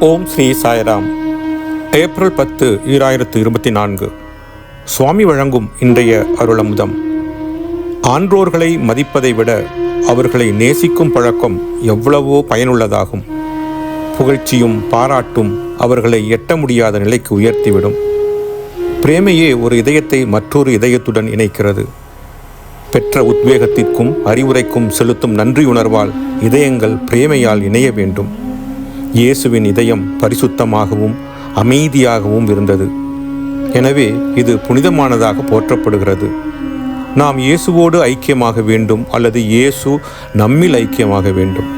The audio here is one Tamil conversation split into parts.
ஓம் ஸ்ரீ சாய்ராம். ஏப்ரல் பத்து ஈராயிரத்து இருபத்தி நான்கு. சுவாமி வழங்கும் இன்றைய அருளமுதம். ஆன்றோர்களை மதிப்பதை விட அவர்களை நேசிக்கும் பழக்கம் எவ்வளவோ பயனுள்ளதாகும். புகழ்ச்சியும் பாராட்டும் அவர்களை எட்ட முடியாத நிலைக்கு உயர்த்திவிடும். பிரேமையே ஒரு இதயத்தை மற்றொரு இதயத்துடன் இணைக்கிறது. பெற்ற உத்வேகத்திற்கும் அறிவுரைக்கும் செலுத்தும் நன்றியுணர்வால் இதயங்கள் பிரேமையால் இணைய வேண்டும். இயேசுவின் இதயம் பரிசுத்தமாகவும் அமைதியாகவும் இருந்தது. எனவே இது புனிதமானதாக போற்றப்படுகிறது. நாம் இயேசுவோடு ஐக்கியமாக வேண்டும் அல்லது இயேசு நம்மில் ஐக்கியமாக வேண்டும்.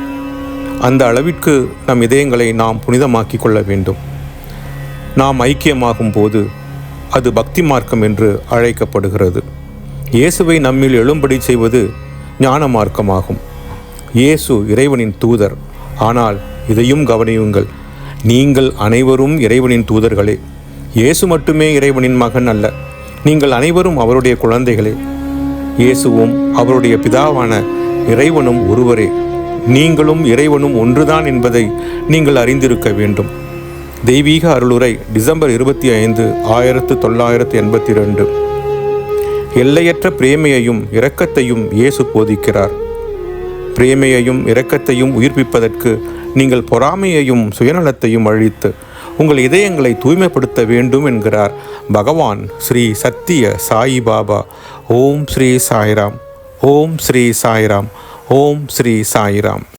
அந்த அளவிற்கு நம் இதயங்களை நாம் புனிதமாக்கிக் கொள்ள வேண்டும். நாம் ஐக்கியமாகும் போது அது பக்தி மார்க்கம் என்று அழைக்கப்படுகிறது. இயேசுவை நம்மில் எழும்படி செய்வது ஞான மார்க்கமாகும். இயேசு இறைவனின் தூதர். ஆனால் இதையும் கவனியுங்கள். நீங்கள் அனைவரும் இறைவனின் தூதர்களே. இயேசு மட்டுமே இறைவனின் மகன் அல்ல. நீங்கள் அனைவரும் அவருடைய குழந்தைகளே. இயேசுவும் அவருடைய பிதாவான இறைவனும் ஒருவரே. நீங்களும் இறைவனும் ஒன்றுதான் என்பதை நீங்கள் அறிந்திருக்க வேண்டும். தெய்வீக அருளுரை டிசம்பர் இருபத்தி ஐந்து ஆயிரத்து தொள்ளாயிரத்து எண்பத்தி ரெண்டு எல்லையற்ற பிரேமையையும் இரக்கத்தையும் இயேசு போதிக்கிறார். பிரேமையையும் இரக்கத்தையும் உயிர்ப்பிப்பதற்கு நீங்கள் பொறாமையையும் சுயநலத்தையும் அழித்து உங்கள் இதயங்களை தூய்மைப்படுத்த வேண்டும் என்கிறார் பகவான் ஸ்ரீ சத்திய சாயி பாபா. ஓம் ஸ்ரீ சாய்ராம். ஓம் ஸ்ரீ சாய்ராம். ஓம் ஸ்ரீ சாய்ராம்.